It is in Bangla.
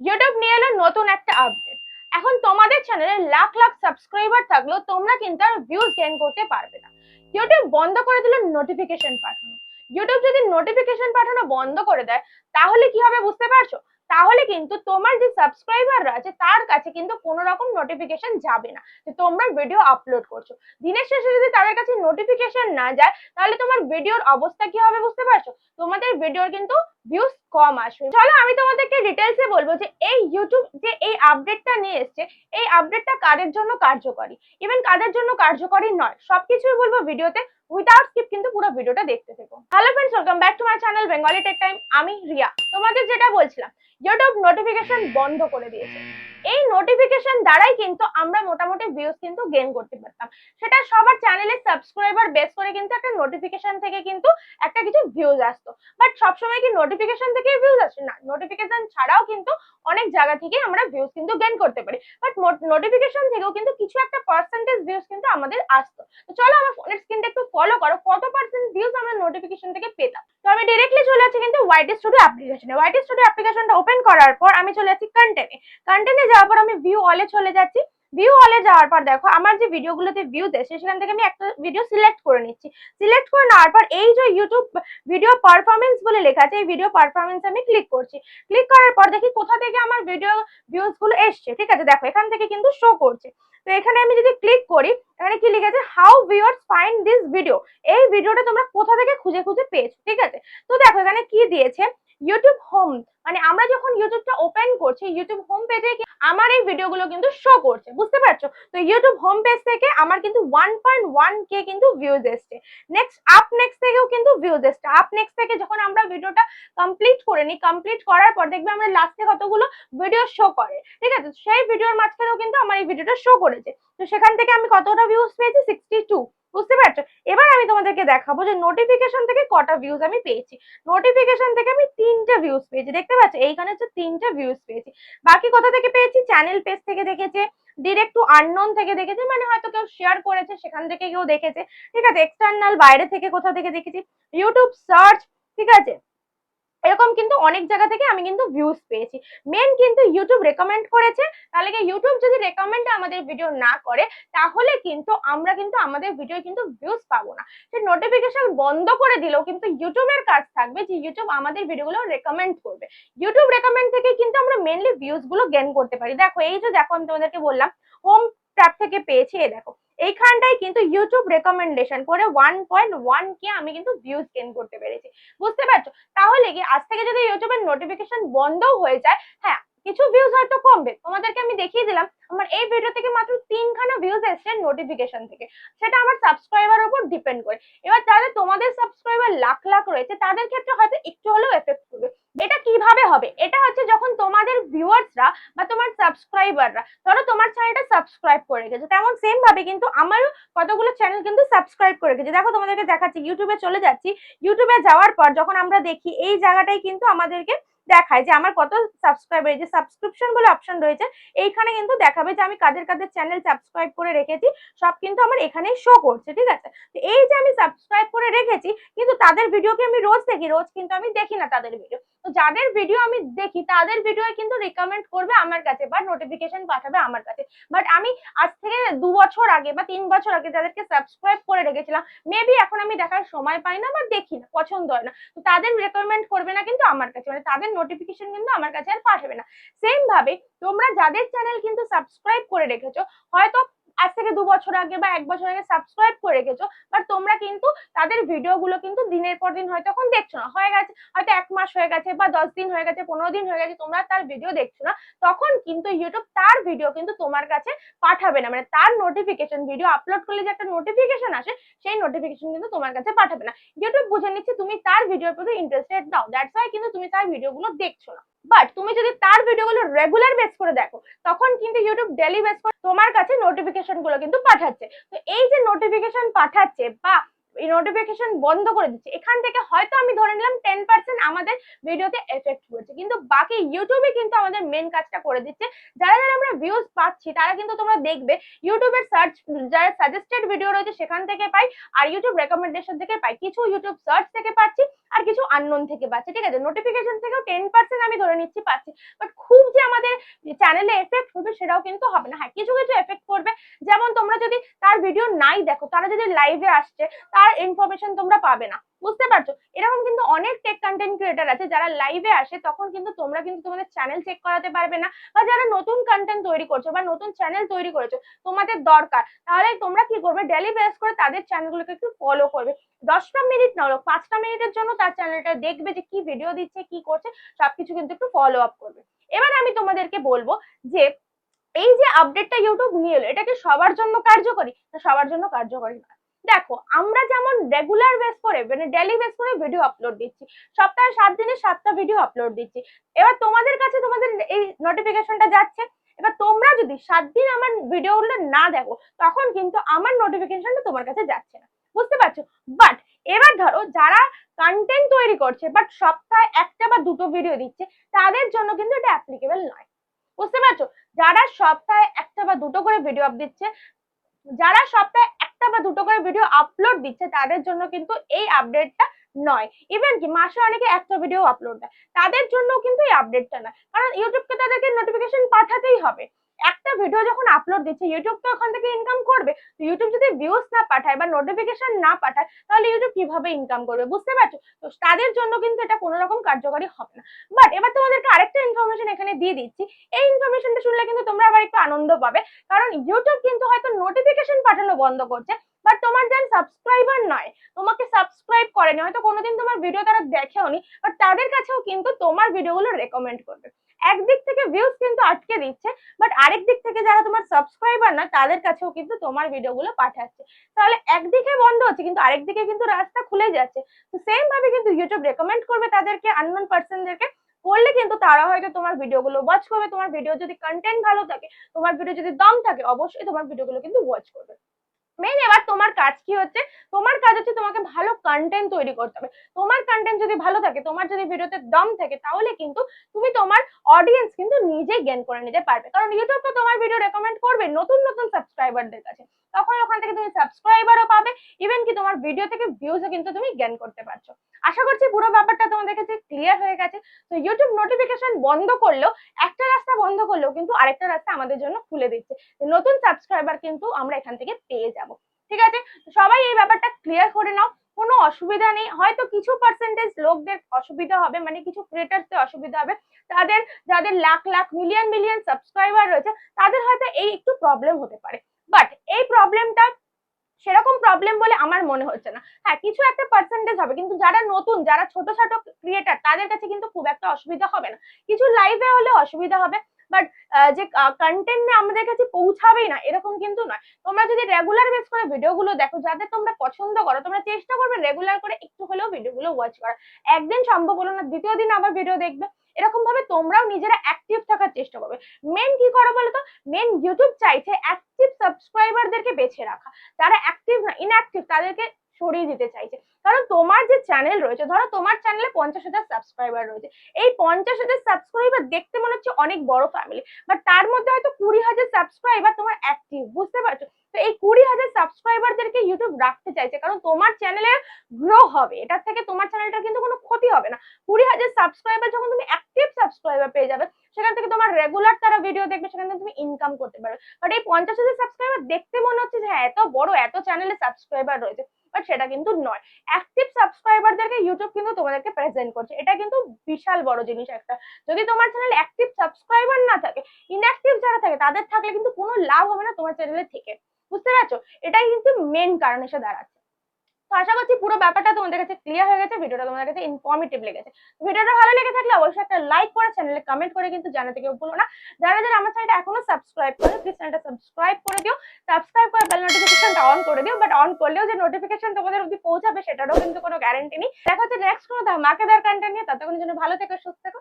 ইউটিউব নিয়ে এলো নতুন একটা আপডেট এখন তোমাদের চ্যানেলে লাখ লাখ সাবস্ক্রাইবার থাকলেও তোমরা কিন্তু আর ভিউজ গেইন করতে পারবে না। ইউটিউব বন্ধ করে দিল নোটিফিকেশন পাঠানো। ইউটিউব যদি নোটিফিকেশন পাঠানো বন্ধ করে দেয়, তাহলে কি হবে বুঝতে পারছ? তাহলে কিন্তু তোমার যে সাবস্ক্রাইবাররা আছে তার কাছে কিন্তু কোনো রকম নোটিফিকেশন যাবে না। যে তোমরা ভিডিও আপলোড করছ। দিনের শেষে যদি তাদের কাছে নোটিফিকেশন না যায়, তাহলে তোমার ভিডিওর অবস্থা কি হবে বুঝতে পারছ? তোমাদের ভিডিওর কিন্তু ভিউজ কম আসবে। চলো আমি তোমাদেরকে ডিটেলসে বলব যে এই ইউটিউব যে এই আপডেটটা নিয়ে এসছে, এই আপডেটটা কাদের জন্য কার্যকরী? ইভেন কাদের জন্য কার্যকরী নয়, সবকিছুই বলব ভিডিওতে উইদাউট স্কিপ কিন্তু পুরো ভিডিওটা দেখতে থেকো। Hello friends welcome back to my channel Bengali tech time আমি রিয়া। তোমাদের যেটা বলছিলাম ইউটিউব নোটিফিকেশন বন্ধ করে দিয়েছে। এই নোটিফিকেশন দ্বারাই কিন্তু আমরা মোটামুটি ভিউজ কিন্তু গেইন করতে পারতাম। সেটা সবার চ্যানেলের সাবস্ক্রাইবার বেস করে কিন্তু একটা নোটিফিকেশন থেকে কিন্তু একটা কিছু ভিউজ আসতো। বাট সবসময় কি নোটিফিকেশন থেকে ভিউজ আসে? না নোটিফিকেশন ছাড়াও কিন্তু অনেক জায়গা থেকে আমরা ভিউজ কিন্তু গেইন করতে পারি। বাট নোটিফিকেশন থেকেও কিন্তু কিছু একটা পার্সেন্টেজ ভিউজ কিন্তু আমাদের আসতো। তো চলো আমার ফোনের স্ক্রিনটা একটু ফলো করো, কত পার্সেন্ট ভিউজ আমরা নোটিফিকেশন থেকে পেতাম? তো আমি ডিরেক্টলি চলে যাচ্ছি কিন্তু ওয়াইটি স্টুডিও অ্যাপ্লিকেশনে ওয়াইটি স্টুডিও অ্যাপ্লিকেশনটা ওপেন করার পর আমি চলে যাচ্ছি কন্টেন্টে কন্টেন্টে যাওয়ার পর আমি ভিউ অলে চলে যাচ্ছি। ভিউ অলে যাওয়ার পর দেখো, আমার যে ভিডিওগুলোতে ভিউ দেয় সেখান থেকে আমি একটা ভিডিও সিলেক্ট করে নিচ্ছি। সিলেক্ট করে নেওয়ার পর এই যে ইউটিউব ভিডিও পারফরমেন্স বলে লেখা আছে, এই ভিডিও পারফরমেন্স আমি ক্লিক করছি। ক্লিক করার পর দেখি কোথা থেকে আমার ভিডিও ভিউজগুলো এসছে। ঠিক আছে, দেখো, এখান থেকে কিন্তু শো করছে। তো এখানে আমি যদি ক্লিক করি, এখানে কি লিখেছে how viewers find this video এই ভিডিওটা তোমরা কোথা থেকে খুঁজে খুঁজে পেয়েছ, ঠিক আছে? তো দেখো, এখানে কি দিয়েছে? ইউটিউব হোম মানে আমরা যখন ইউটিউবটা ওপেন করছি ইউটিউব হোম পেজে আমার এই ভিডিওগুলো কিন্তু শো করছে, বুঝতে পারছ? তো ইউটিউব হোম পেজ থেকে আমার কিন্তু ওয়ান পয়েন্ট ওয়ান কে কিন্তু ভিউজ এসছে। নেক্সট আপ নেক্সট থেকেও কিন্তু ভিউজ এসছে। আপ নেক্সট থেকে যখন আমরা ভিডিওটা কমপ্লিট করে নিই কমপ্লিট করার পর দেখবে আমরা লাস্টে কতগুলো ভিডিও শো করে, ঠিক আছে? সেই ভিডিওর মাঝখানেও কিন্তু আমার এই ভিডিওটা শো করেছে। তো সেখান থেকে আমি কতটা ভিউজ পেয়েছি? সিক্সটি টু বুঝতে পারছ? এবার আমি তোমাদেরকে দেখাবো যে নোটিফিকেশন থেকে কটা ভিউজ আমি পেয়েছি। নোটিফিকেশন থেকে আমি তিনটা ভিউজ পেয়েছি, দেখতে পাচ্ছ? এইখানে হচ্ছে তিনটা ভিউজ পেয়েছি। বাকি কোথা থেকে পেয়েছি? চ্যানেল পেজ থেকে দেখেছে ডিরেক্ট টু আননোন থেকে দেখেছে মানে হয়তো কেউ শেয়ার করেছে, সেখান থেকে কেউ দেখেছে। ঠিক আছে এক্সটার্নাল বাইরে থেকে কোথা থেকে দেখেছি? ইউটিউব সার্চ ঠিক আছে? এরকম কিন্তু অনেক জায়গা থেকে আমি কিন্তু ভিউজ পেয়েছি। মেন কিন্তু ইউটিউব রেকমেন্ড করেছে। তাহলে কি ইউটিউব যদি রেকমেন্ড আমাদের ভিডিও না করে, তাহলে কিন্তু আমরা কিন্তু আমাদের ভিডিও কিন্তু ভিউজ পাবো না। সে নোটিফিকেশন বন্ধ করে দিলেও কিন্তু ইউটিউবের কাজ থাকবে যে ইউটিউব আমাদের ভিডিওগুলো রেকমেন্ড করবে। ইউটিউব রেকমেন্ড থেকে কিন্তু আমরা মেনলি ভিউজগুলো গেন করতে পারি। দেখো, এই যে দেখো আমি তোমাদেরকে বললাম হোম ট্যাব থেকে পেয়েছি, এই দেখো। এইখানটাই কিন্তু ইউটিউব রেকমেন্ডেশন করে ওয়ান পয়েন্ট ওয়ান কে আমি কিন্তু ভিউজ গেন করতে পেরেছি। বুঝতে পারছ? তাহলে কি আজ থেকে যদি ইউটিউবের নোটিফিকেশন বন্ধও হয়ে যায় হ্যাঁ কিছু ভিউজ হয়তো কমবে। তোমাদেরকে আমি দেখিয়ে দিলাম আমার এই ভিডিও থেকে মাত্র তিনখানা ভিউজ এসছে নোটিফিকেশন থেকে। সেটা আমার সাবস্ক্রাইবার উপর ডিপেন্ড করে। এবার যাদের তোমাদের সাবস্ক্রাইবার লাখ লাখ রয়েছে, তাদের ক্ষেত্রে হয়তো একটু হলেও এফেক্ট করবে। এটা কীভাবে হবে? এটা হচ্ছে যখন তোমাদের ভিউয়ার্সরা বা তোমার সাবস্ক্রাইবাররা ধরো তোমার চ্যানেলটা সাবস্ক্রাইব করে গেছে তেমন সেম ভাবে কিন্তু আমারও কতগুলো চ্যানেল কিন্তু সাবস্ক্রাইব করে গেছে দেখো তোমাদেরকে দেখাচ্ছি ইউটিউবে চলে যাচ্ছি। ইউটিউবে যাওয়ার পর যখন আমরা দেখি, এই জায়গাটাই কিন্তু আমাদেরকে দেখায় যে আমার কত সাবস্ক্রাইবার যে সাবস্ক্রিপশন বলে অপশন রয়েছে, এইখানে কিন্তু দেখাবে যে আমি কাদের কাদের চ্যানেল সাবস্ক্রাইব করে রেখেছি, সব কিন্তু আমার এখানেই শো করছে, ঠিক আছে? তো এই যে আমি সাবস্ক্রাইব করে রেখেছি, কিন্তু তাদের ভিডিওকে আমি রোজ দেখি? রোজ কিন্তু আমি দেখি না তাদের ভিডিও তো যাদের ভিডিও আমি দেখি, তাদের ভিডিও কিন্তু রিকমেন্ড করবে আমার কাছে বা নোটিফিকেশন পাঠাবে আমার কাছে। বাট আমি আজ থেকে দু বছর আগে বা তিন বছর আগে যাদেরকে সাবস্ক্রাইব করে রেখেছিলাম মেবি এখন আমি দেখার সময় পাই না বা দেখি না, পছন্দ হয় না। তো তাদের রেকমেন্ড করবে না কিন্তু আমার কাছে মানে তাদের নোটিফিকেশন কিন্তু আমার কাছে আর পাঠাবে না। সেম ভাবে তোমরা যাদের চ্যানেল কিন্তু সাবস্ক্রাইব করে রেখেছো, হয়তো আজ থেকে দু বছর আগে বা এক বছর আগে সাবস্ক্রাইব করে রেখেছো বাট তোমরা কিন্তু তাদের ভিডিওগুলো কিন্তু দিনের পর দিন হয়তো এখন দেখছ না। হয়ে গেছে, হয়তো এক মাস হয়ে গেছে বা দশ দিন হয়ে গেছে, পনেরো দিন হয়ে গেছে, তোমরা তার ভিডিও দেখছ না। তখন কিন্তু ইউটিউব তার ভিডিও কিন্তু তোমার কাছে পাঠাবে না। মানে তার নোটিফিকেশন ভিডিও আপলোড করলে যে একটা নোটিফিকেশন আসে, সেই নোটিফিকেশন কিন্তু তোমার কাছে পাঠাবে না। ইউটিউব বুঝে নিচ্ছে, তুমি তার ভিডিওর প্রতি ইন্টারেস্টেড নাও। দ্যাটস ওয়াই কিন্তু তুমি তার ভিডিওগুলো দেখছ না। বাট তুমি যদি তার ভিডিওগুলো রেগুলার বেস করে দেখো, তখন কিন্তু ইউটিউব ডেলি বেস করে তোমার কাছে নোটিফিকেশনগুলো কিন্তু পাঠাচ্ছে। তো এই যে নোটিফিকেশন পাঠাচ্ছে বা নোটিফিকেশন বন্ধ করে দিচ্ছে। এখান থেকে হয়তো আমি ধরে নিলাম টেন পার্সেন্ট আমাদের ভিডিওতে এফেক্ট করছে কিন্তু বাকি ইউটিউবে কিন্তু আমাদের মেন কাজটা করে দিচ্ছে। যারা যারা আমরা ভিউজ পাচ্ছি, তারা কিন্তু তোমরা দেখবে ইউটিউবের সার্চ যারা সাজেস্টেড ভিডিও রয়েছে সেখান থেকে পাই আর ইউটিউব রেকমেন্ডেশন থেকে পাই। কিছু ইউটিউব সার্চ থেকে পাচ্ছি আর কিছু আননোন থেকে পাচ্ছি। ঠিক আছে? নোটিফিকেশন থেকেও টেন পার্সেন্ট আমি ধরে নিচ্ছি, পাচ্ছি। বাট খুব যে আমাদের চ্যানেলে এফেক্ট করবে সেটাও কিন্তু হবে না। হ্যাঁ কিছু কিছু এফেক্ট করবে যেমন তোমরা যদি তার ভিডিও নাই দেখো, তারা যদি লাইভে আসছে, তার ইনফরমেশন তোমরা পাবে না। বুঝতে পারছ? এরকম কিন্তু অনেক টেক কন্টেন্ট ক্রিয়েটার আছে যারা লাইভে আসে, তখন কিন্তু তোমরা কিন্তু তোমাদের চ্যানেল চেক করাতে পারবে না। বা যারা নতুন কন্টেন্ট তৈরি করছ বা নতুন চ্যানেল তৈরি করেছ, তোমাদের দরকার। তাহলে তোমরা কি করবে? ডেলি বেস করে তাদের চ্যানেলগুলোকে একটু ফলো করবে। দশটা মিনিট না হলো পাঁচটা মিনিটের জন্য তার চ্যানেলটা দেখবে যে কি ভিডিও দিচ্ছে, কি করছে, সবকিছু কিন্তু একটু ফলো আপ করবে। এবার আমি তোমাদেরকে বলব যে, এই যে আপডেটটা ইউটিউব নিয়ে এলো এটা কি সবার জন্য কার্যকরী? সবার জন্য কার্যকরী না। দেখো, আমরা যেমন রেগুলার বেস করে মানে ডেলি বেস করে ভিডিও আপলোড দিচ্ছি, সপ্তাহে সাত দিনে সাতটা ভিডিও আপলোড দিচ্ছি। এবার তোমাদের কাছে তোমাদের এই নোটিফিকেশনটা যাচ্ছে, এবার তোমরা যদি সাত দিন আমার ভিডিওগুলো না দেখো, তখন কিন্তু আমার নোটিফিকেশনটা তোমার কাছে যাচ্ছে না। বুঝতে পারছ? বাট এবার ধরো, যারা কন্টেন্ট তৈরি করছে বাট সপ্তাহে একটা বা দুটো ভিডিও দিচ্ছে, তাদের জন্য কিন্তু এটা অ্যাপ্লিকেবল নয়। বুঝতে পারছ? যারা সপ্তাহে একটা বা দুটো করে ভিডিও আপ দিচ্ছে, যারা সপ্তাহে একটা বা দুটো করে ভিডিও আপলোড দিচ্ছে, তাদের জন্য কিন্তু এই আপডেটটা নয়। ইভেন কি মাসে অনেকে একটা ভিডিও আপলোড দেয়, তাদের জন্য কিন্তু এই আপডেটটা নয়। কারণ ইউটিউবকে তাদেরকে নোটিফিকেশন পাঠাতেই হবে। একটা ভিডিও যখন আপলোড দিচ্ছে ইউটিউব তো ওখান থেকে ইনকাম করবে। তো ইউটিউব যদি ভিউজ না পাঠায় বা নোটিফিকেশন না পাঠায়, তাহলে ইউটিউব কীভাবে ইনকাম করবে? বুঝতে পারছ? তো তাদের জন্য কিন্তু এটা কোনো রকম কার্যকরী হবে না। বাট এবার তোমাদেরকে আরেকটা ইনফরমেশন এখানে দিয়ে দিচ্ছি। এই ইনফরমেশনটা শুনলে কিন্তু তোমরা আবার একটু আনন্দ পাবে। কারণ ইউটিউব কিন্তু হয়তো নোটিফিকেশন পাঠানো বন্ধ করছে। বাট তোমার যেন সাবস্ক্রাইবার নয়, তোমাকে সাবস্ক্রাইব করেনি। হয়তো কোনোদিন তোমার ভিডিও তারা দেখেওনি বাট তাদের কাছেও কিন্তু তোমার ভিডিওগুলো রেকমেন্ড করবে। একদিক থেকে ভিউজ কিন্তু আটকে দিচ্ছে বাট আরেক দিক থেকে যারা তোমার সাবস্ক্রাইবার না, তাদের কাছেও কিন্তু তোমার ভিডিওগুলো পাঠাচ্ছে। তাহলে একদিকে বন্ধ হচ্ছে, কিন্তু আরেক দিকে কিন্তু রাস্তা খুলে যাচ্ছে। তো সেম ভাবে কিন্তু ইউটিউব রেকমেন্ড করবে তাদেরকে আননোন পার্সনদেরকে করলে কিন্তু তারা হয়তো তোমার ভিডিওগুলো ওয়াচ করবে। তোমার ভিডিও যদি কন্টেন্ট ভালো থাকে, তোমার ভিডিও যদি দম থাকে, অবশ্যই তোমার ভিডিওগুলো কিন্তু ওয়াচ করবে। মেন এবার তোমার কাজ কি হচ্ছে? তোমার কাজ হচ্ছে তোমাকে ভালো কন্টেন্ট তৈরি করতে হবে। তোমার কন্টেন্ট যদি ভালো থাকে, তোমার যদি ভিডিওতে দম থাকে, তাহলে কিন্তু তুমি তোমার অডিয়েন্স কিন্তু নিজেই গেন করে নিতে পারবে। কারণ ইউটিউব তো তোমার ভিডিও রেকমেন্ড করবে নতুন নতুন সাবস্ক্রাইবারদের কাছে। তখন ওখান থেকে তুমি সাবস্ক্রাইবারও পাবে। ইভেন কি তোমার ভিডিও থেকে ভিউজও কিন্তু তুমি গেন করতে পারছ। আশা করছি পুরো ব্যাপারটা তোমাদের কাছে ক্লিয়ার হয়ে গেছে। তো ইউটিউব নোটিফিকেশন বন্ধ করলেও, একটা রাস্তা বন্ধ করলেও কিন্তু আরেকটা রাস্তা আমাদের জন্য খুলে দিচ্ছে। নতুন সাবস্ক্রাইবার কিন্তু আমরা এখান থেকে পেয়ে যাব। ঠিক আছে? সবাই এই ব্যাপারটা ক্লিয়ার করে নাও। কোনো অসুবিধা নেই। হয়তো কিছু পার্সেন্টেজ লোকদের অসুবিধা হবে মানে কিছু ক্রিয়েটার্সদের অসুবিধা হবে। তাদের, যাদের lakh lakh million million subscriber রয়েছে, তাদের হয়তো এই একটু প্রবলেম হতে পারে। বাট এই প্রবলেমটা সেরকম প্রবলেম বলে আমার মনে হচ্ছে না। হ্যাঁ কিছু একটা পার্সেন্টেজ হবে, কিন্তু যারা নতুন, যারা ছোট ছোট ক্রিয়েটার তাদের কাছে কিন্তু খুব একটা অসুবিধা হবে না। কিছু লাইভে হলে অসুবিধা হবে। বাট যে কন্টেন্ট আমাদের কাছে পৌঁছাবেই না, এরকম কিন্তু নয়। তোমরা যদি রেগুলার বেস করে ভিডিওগুলো দেখো, যাদের তোমরা পছন্দ করো, তোমরা চেষ্টা করবে রেগুলার করে একটু হলেও ভিডিওগুলো ওয়াচ করা একদিন সম্ভব হলো না, দ্বিতীয় দিন আবার ভিডিও দেখবে। এরকম ভাবে তোমরাও নিজেরা অ্যাক্টিভ থাকার চেষ্টা করবে। মেন কি করো বলো তো মেন ইউটিউব চাইছে অ্যাক্টিভ সাবস্ক্রাইবারদেরকে বেছে রাখা। যারা অ্যাক্টিভ না ইনঅ্যাক্টিভ তাদেরকে সরিয়ে দিতে চাইছে। কারণ তোমার যে চ্যানেল রয়েছে, ধরো তোমার চ্যানেলে পঞ্চাশ হাজার সাবস্ক্রাইবার রয়েছে, এই পঞ্চাশ হাজার সাবস্ক্রাইবার দেখতে মনে হচ্ছে অনেক বড় ফ্যামিলি বাট তার মধ্যে হয়তো কুড়ি হাজার সাবস্ক্রাইবার তোমার অ্যাক্টিভ বুঝতে পারছ? তো এই কুড়ি হাজার সাবস্ক্রাইবারদেরকে ইউটিউব রাখতে চাইছে, কারণ তোমার চ্যানেলে গ্রো হবে, এটার থেকে তোমার চ্যানেলটার কিন্তু কোনো ক্ষতি হবে না। কুড়ি হাজার সাবস্ক্রাইবার যখন তুমি অ্যাক্টিভ সাবস্ক্রাইবার পেয়ে যাবে, সেখান থেকে তোমার রেগুলার তারা ভিডিও দেখবে, সেখান থেকে তুমি ইনকাম করতে পারবে। বাট এই পঞ্চাশ হাজার সাবস্ক্রাইবার দেখতে মনে হচ্ছে যে হ্যাঁ এত বড়, এত চ্যানেলে সাবস্ক্রাইবার রয়েছে। বাট সেটা কিন্তু নয়। অ্যাক্টিভ সাবস্ক্রাইবারদেরকে ইউটিউব কিন্তু তোমাদেরকে প্রেজেন্ট করছে। এটা কিন্তু বিশাল বড় জিনিস একটা। যদি তোমার চ্যানেল অ্যাক্টিভ সাবস্ক্রাইবার না থাকে ইনঅ্যাক্টিভ যারা থাকে, তাদের থাকলে কিন্তু কোনো লাভ হবে না তোমার চ্যানেলে থেকে। বুঝতে পারছ? এটাই কিন্তু মেন কারণ এসে দাঁড়াচ্ছে। তো আশা করছি পুরো ব্যাপারটা তোমাদের কাছে ক্লিয়ার হয়ে গেছে, ভিডিওটা তোমাদের কাছে ইনফর্মেটিভ লেগেছে। ভিডিওটা ভালো লেগে থাকলে অবশ্যই একটা লাইক করে চ্যানেলে কমেন্ট করে কিন্তু জানাতে কেউ ভুলো না। যারা যারা আমার চ্যানেলটা এখনও সাবস্ক্রাইব করে প্লিজ চ্যানেলটা সাবস্ক্রাইব করে দিও। সাবস্ক্রাইব করে বেল নোটিফিকেশনটা অন করে দিও বাট অন করলেও যে নোটিফিকেশন তোমাদের অবধি পৌঁছাবে, সেটারও কিন্তু কোনো গ্যারান্টি নেই। দেখা হচ্ছে নেক্সট কোনো ধামাকেদার কন্টেন্ট নিয়ে ততক্ষণ জন্য ভালো থেকো, সুস্থ থেকো।